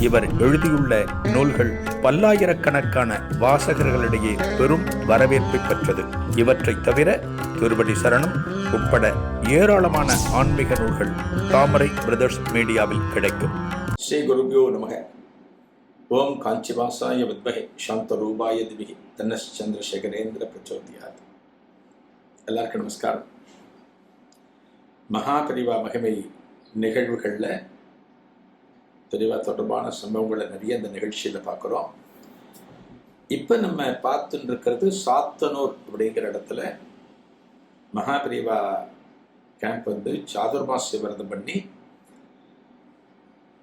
இவர் எழுதியுள்ள நூல்கள் பல்லாயிரக்கணக்கான வாசகர்களிடையே பெரும் வரவேற்பை பெற்றது. இவற்றைத் தவிர திருவடி சரணம் உட்பட ஏராளமான ஆன்மீக நூல்கள் தாமரை பிரதர்ஸ் மீடியாவில் கிடைக்கும். ஸ்ரீ குருபியோ நமக. ஓம் காஞ்சிவாசாய வித்மகே. சாந்தரூபாய திவிகி. தன்னஸ் சந்திரசேகரேந்திர பிரச்சோதியார் எல்லாருக்கும் நமஸ்காரம். மகாபரிவா மகிமை நிகழ்வுகளில் தெளிவாக தொடர்பான சம்பவங்களை நிறைய இந்த நிகழ்ச்சியில் பார்க்குறோம். இப்போ நம்ம பார்த்துட்டு இருக்கிறது சாத்தனூர் அப்படிங்கிற இடத்துல மகாபிரிவா கேம்ப் வந்து சாதுர்மாசிய விரதம் பண்ணி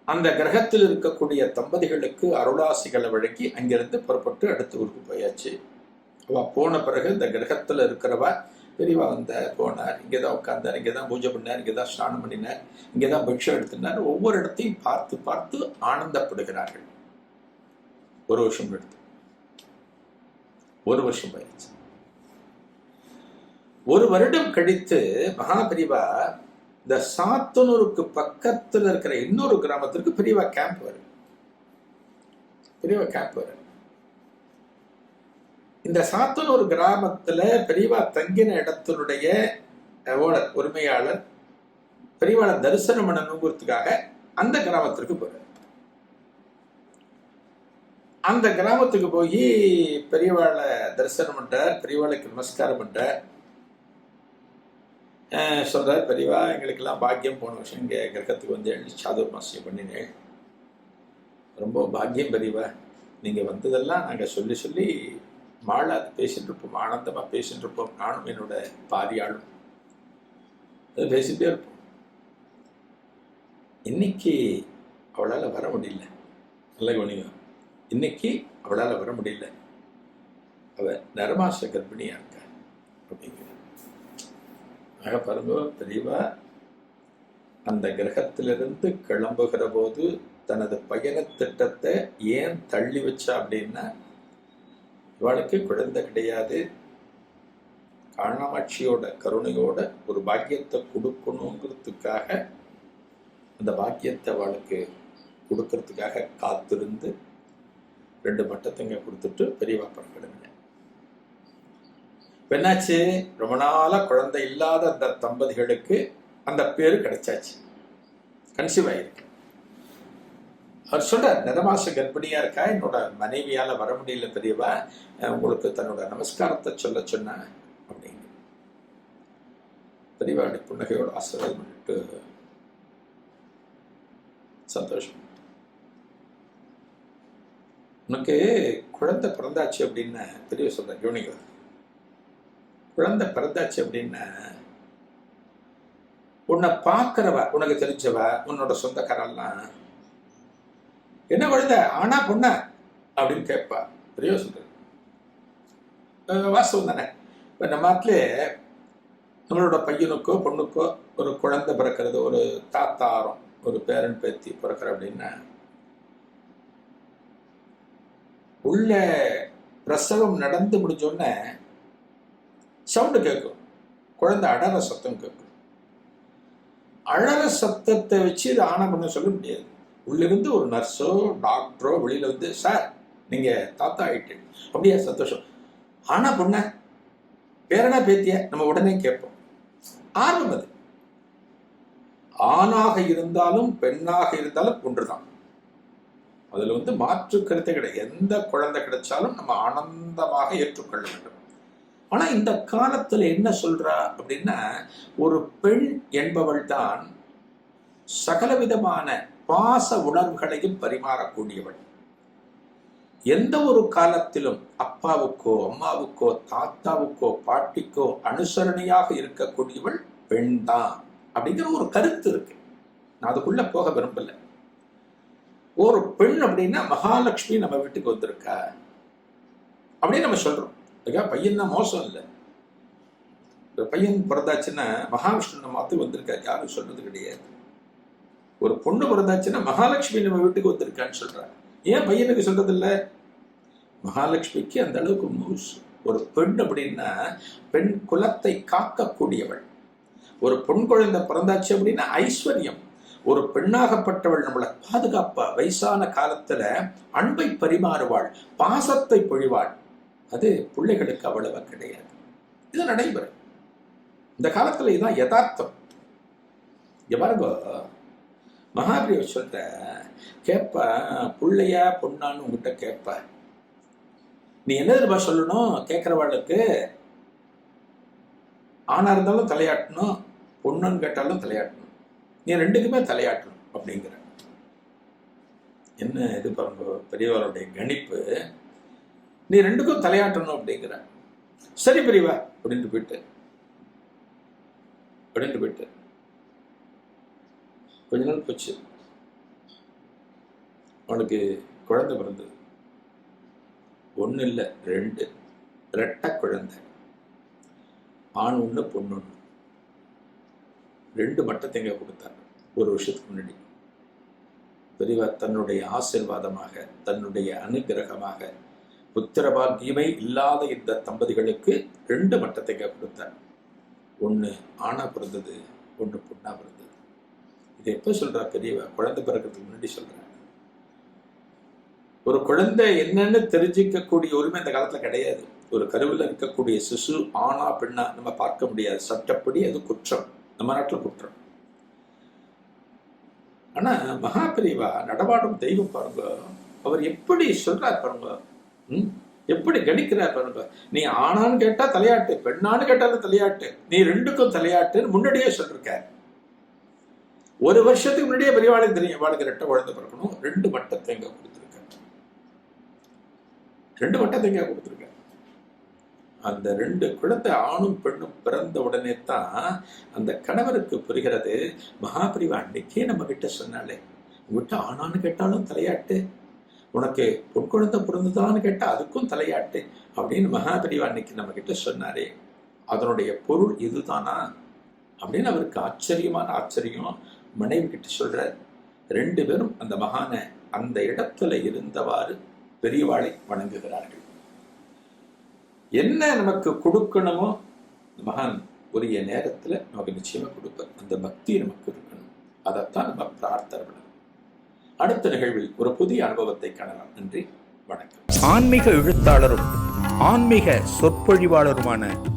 அந்த கிரகத்தில் இருக்கக்கூடிய தம்பதிகளுக்கு அருளாசிகளை வழங்கி அங்கிருந்து புறப்பட்டு அடுத்த ஊருக்கு போயாச்சு. அவள் போன பிறகு இந்த கிரகத்தில் இருக்கிறவ பெரியவா வந்த போனார். இங்கே தான் உட்கார்ந்தார் இங்கே தான் பூஜை பண்ணார் இங்கே தான் ஸ்நானம் பண்ணினார் இங்கே தான் பிக்ஷம் எடுத்தினார் ஒவ்வொரு இடத்தையும் பார்த்து பார்த்து ஆனந்தப்படுகிறார்கள். ஒரு வருஷம் எடுத்து. ஒரு வருஷம் போயிடுச்சு. ஒரு வருடம் கழித்து மகாபிரிவா இந்த சாத்தனூருக்கு பக்கத்துல இருக்கிற இன்னொரு கிராமத்திற்கு பெரியவா கேம்ப் வரும். பெரியவா கேம்ப் வரும். இந்த சாத்தனூர் கிராமத்துல பெரியவா தங்கின இடத்தினுடைய ஓனர் உரிமையாளர் பெரியவாளை தரிசனம் பண்ணணுங்கிறதுக்காக அந்த கிராமத்திற்கு போறார். அந்த கிராமத்துக்கு போய் பெரியவாளை தரிசனம் பண்றார் பெரியவாளுக்கு நமஸ்காரம் பண்றார். சொல்கிறார் பெரியவா எங்களுக்கெல்லாம் பாக்கியம். போன வருஷம் இங்கே கிரகத்துக்கு வந்து சாதுர் மாசியம் பண்ணினேன். ரொம்ப பாக்கியம் பெரியவா. நீங்கள் வந்ததெல்லாம் நாங்கள் சொல்லி சொல்லி மாளாது பேசிட்டு இருப்போம் ஆனந்தமாக பேசிட்டு இருப்போம் நானும் என்னோட பாரியாளும் அது பேசிட்டே இருப்போம். இன்னைக்கு அவளால் வர முடியல. நல்ல கவனிங்க. இன்னைக்கு அவளால் வர முடியல. அவள் நரமாச கர்ப்பிணியாக இருக்கா? அப்படிங்கிற ஆக பாருங்க தெளிவா அந்த கிரகத்திலிருந்து கிளம்புகிற போது தனது பயண திட்டத்தை ஏன் தள்ளி வச்சா அப்படின்னா இவளுக்கு குழந்தை கிடையாது. காணாமாட்சியோட கருணையோட ஒரு பாக்கியத்தை கொடுக்கணுங்கிறதுக்காக அந்த பாக்கியத்தை அவளுக்கு கொடுக்கறதுக்காக காத்திருந்து ரெண்டு மட்டத்தைங்க கொடுத்துட்டு பெரியவா பறக்கிடுங்க என்னாச்சு ரொம்ப நாளாக குழந்தை இல்லாத அந்த தம்பதிகளுக்கு அந்த பேர் கிடைச்சாச்சு. கன்சீவ் ஆயிருக்கு. அவர் சொல்றார் நிறமாச கர்ப்பிணியா இருக்கா? என்னோட மனைவியால வர முடியல பெரியவா. உங்களுக்கு தன்னோட நமஸ்காரத்தை சொல்ல சொன்ன அப்படின்னு. பெரியவா புன்னகையோட ஆசீர்வாதம் பண்ணிட்டு சந்தோஷம். உனக்கு குழந்தை பிறந்தாச்சு அப்படின்னு பெரிய சொல்ற யூனிகா குழந்தை பிறந்தாச்சு அப்படின்னு உன்னை பார்க்கறவ உனக்கு தெரிஞ்சவ உன்னோட சொந்தக்காரெல்லாம் என்ன குழந்தை ஆனா பொண்ண? அப்படின்னு கேட்பா. பெரிய சொல்றது வாஸ்தவம் தானே? இப்போ நம்ம நம்மளோட பையனுக்கோ பொண்ணுக்கோ ஒரு குழந்தை பிறக்கிறது ஒரு தாத்தாரம் ஒரு பேரன் பேத்தி பிறக்கிற அப்படின்னா உள்ள பிரசவம் நடந்து முடிஞ்சோடனே சவுண்டு கேட்கும். குழந்தை அடற சத்தம் கேட்கும். அழற சத்தத்தை வச்சு இது ஆனா பண்ண சொல்ல முடியாது. உள்ளிருந்து ஒரு நர்ஸோ டாக்டரோ வெளியில வந்து சார் நீங்க தாத்தா ஆயிட்டு. அப்படியா சந்தோஷம். ஆனா பொண்ண பேரனா பேத்திய? நம்ம உடனே கேட்போம். ஆர்வம் அது. ஆணாக இருந்தாலும் பெண்ணாக இருந்தாலும் ஒன்றுதான். அதுல வந்து மாற்று கருத்தை கிடையாது. எந்த குழந்தை கிடைச்சாலும் நம்ம ஆனந்தமாக ஏற்றுக்கொள்ள வேண்டும். ஆனா இந்த காலத்துல என்ன சொல்றா அப்படின்னா ஒரு பெண் என்பவள் தான் சகலவிதமான பாச உணர்வுகளையும் பரிமாறக்கூடியவள் எந்த ஒரு காலத்திலும் அப்பாவுக்கோ அம்மாவுக்கோ தாத்தாவுக்கோ பாட்டிக்கோ அனுசரணையாக இருக்கக்கூடியவள் பெண் தான் அப்படிங்கிற ஒரு கருத்து இருக்கு. நான் அதுக்குள்ள போக விரும்பல. ஒரு பெண் அப்படின்னா மகாலட்சுமி நம்ம வீட்டுக்கு வந்திருக்கா? அப்படின்னு நம்ம சொல்றோம். ஐயா பையன் தான் மோசம் இல்லை. பையன் பிறந்தாச்சுன்னா மகாவிஷ்ணு நம்ம மாத்து வந்திருக்கா யாரும் சொன்னது கிடையாது. ஒரு பொண்ணு பிறந்தாச்சுன்னா மகாலட்சுமி நம்ம வீட்டுக்கு வந்திருக்கான்னு சொல்றாங்க. ஏன் பையனுக்கு சொல்றது இல்ல மகாலட்சுமிக்கு அந்த அளவுக்கு மூஸ் ஒரு பெண் அப்படின்னா பெண் குலத்தை காக்கக்கூடியவள். ஒரு பெண் குழந்தை பிறந்தாச்சு அப்படின்னா ஐஸ்வர்யம். ஒரு பெண்ணாகப்பட்டவள் நம்மளை பாதுகாப்பா வயசான காலத்துல அன்பை பரிமாறுவாள் பாசத்தை பொழிவாள். அது பிள்ளைகளுக்கு அவ்வளவா கிடையாது. இது நடைபெறும் இந்த காலத்துல இதுதான் யதார்த்தம். பாருங்க மகாபிரிய சொல்ற கேட்ப புள்ளையா பொண்ணான்னு உங்ககிட்ட கேட்ப நீ என்ன தெரியுமா சொல்லணும்? கேட்குறவாளுக்கு ஆணா இருந்தாலும் தலையாட்டணும் பொண்ணுன்னு கேட்டாலும் தலையாட்டணும். நீ ரெண்டுக்குமே தலையாட்டணும் அப்படிங்கிற. என்ன இது பாருங்க பெரியவருடைய கணிப்பு. நீ ரெண்டுக்கும் தலையாட்டணும் அப்படிங்கிற. சரி பெரியவா அப்படின்ட்டு போயிட்டு அப்படின்ட்டு போயிட்டு. கொஞ்ச நாள் போச்சு. அவனுக்கு குழந்தை பிறந்தது. ஒன்று இல்லை ரெண்டு. ரெட்டை குழந்தை. ஆண் ஒன்று பொண்ணு ஒன்று ரெண்டு மட்டை தேங்காய் கொடுத்தார் ஒரு வருஷத்துக்கு முன்னாடி. பெரியவா தன்னுடைய ஆசிர்வாதமாக தன்னுடைய அனுகிரகமாக புத்திரபாகியமே இல்லாத இந்த தம்பதிகளுக்கு ரெண்டு மட்டை தேங்காய் கொடுத்தார். ஒன்று ஆணா பிறந்தது ஒன்று பொண்ணா பிறந்தது. இதை எப்போ சொல்கிறா பெரியவா குழந்தை பிறக்கிறதுக்கு முன்னாடி சொல்கிறேன் ஒரு குழந்தை என்னன்னு தெரிஞ்சிக்கக்கூடிய உரிமை இந்த காலத்துல கிடையாது. ஒரு கருவில் இருக்கக்கூடிய சிசு ஆணா பெண்ணா நம்ம பார்க்க முடியாது. சட்டப்படி அது குற்றம். நம்ம நாட்டுல குற்றம். ஆனா மகாபிரிவா நடமாடும் தெய்வம் பாருங்க. அவர் எப்படி சொல்றார் பாருங்க. ம்? எப்படி கணிக்கிறார் பாருங்க. நீ ஆணான்னு கேட்டா தலையாட்டு பெண்ணான்னு கேட்டாலும் தலையாட்டு. நீ ரெண்டுக்கும் தலையாட்டுன்னு முன்னாடியே சொல்லிருக்கார். ஒரு வருஷத்துக்கு முன்னாடியே பெரியவாளுக்கு தெரியும் இவாளுக்கு ரெட்டை குழந்தை பிறக்கணும். ரெண்டு மட்டை தேங்காய் கொடுத்துருக்காரு ரெண்டு மட்டை தேங்காய் கொடுத்துருக்காரு அந்த ரெண்டு குழந்தை ஆணும் பெண்ணும் பிறந்த உடனே தான் அந்த கணவருக்கு புரிகிறது மகாபிரிவா அன்னைக்கே நம்ம கிட்ட சொன்னாலே உங்ககிட்ட ஆனான்னு கேட்டாலும் தலையாட்டு. உனக்கு பொன் குழந்தை பிறந்ததான்னு கேட்டா அதுக்கும் தலையாட்டு. அப்படின்னு மகாபிரிவா அன்னைக்கு நம்ம கிட்ட சொன்னாரே. அதனுடைய பொருள் இதுதானா? அப்படின்னு அவருக்கு ஆச்சரியமான ஆச்சரியம். மனைவி கிட்ட சொல்றார் ரெண்டு பேரும் அந்த மகான அந்த இடத்துல இருந்தவாறு பெரியவாளை வணங்குகிறார்கள். என்ன நமக்கு கொடுக்கணுமோ? மகான் உரிய நேரத்துல நமக்கு நிச்சயமா கொடுப்பார். அந்த பக்தி நமக்கு இருக்கணும். அதைத்தான் நம்ம பிரார்த்தனை அடுத்த நிகழ்வில் ஒரு புதிய அனுபவத்தை காணலாம். நன்றி. வணக்கம். ஆன்மீக எழுத்தாளரும் ஆன்மீக சொற்பொழிவாளருமான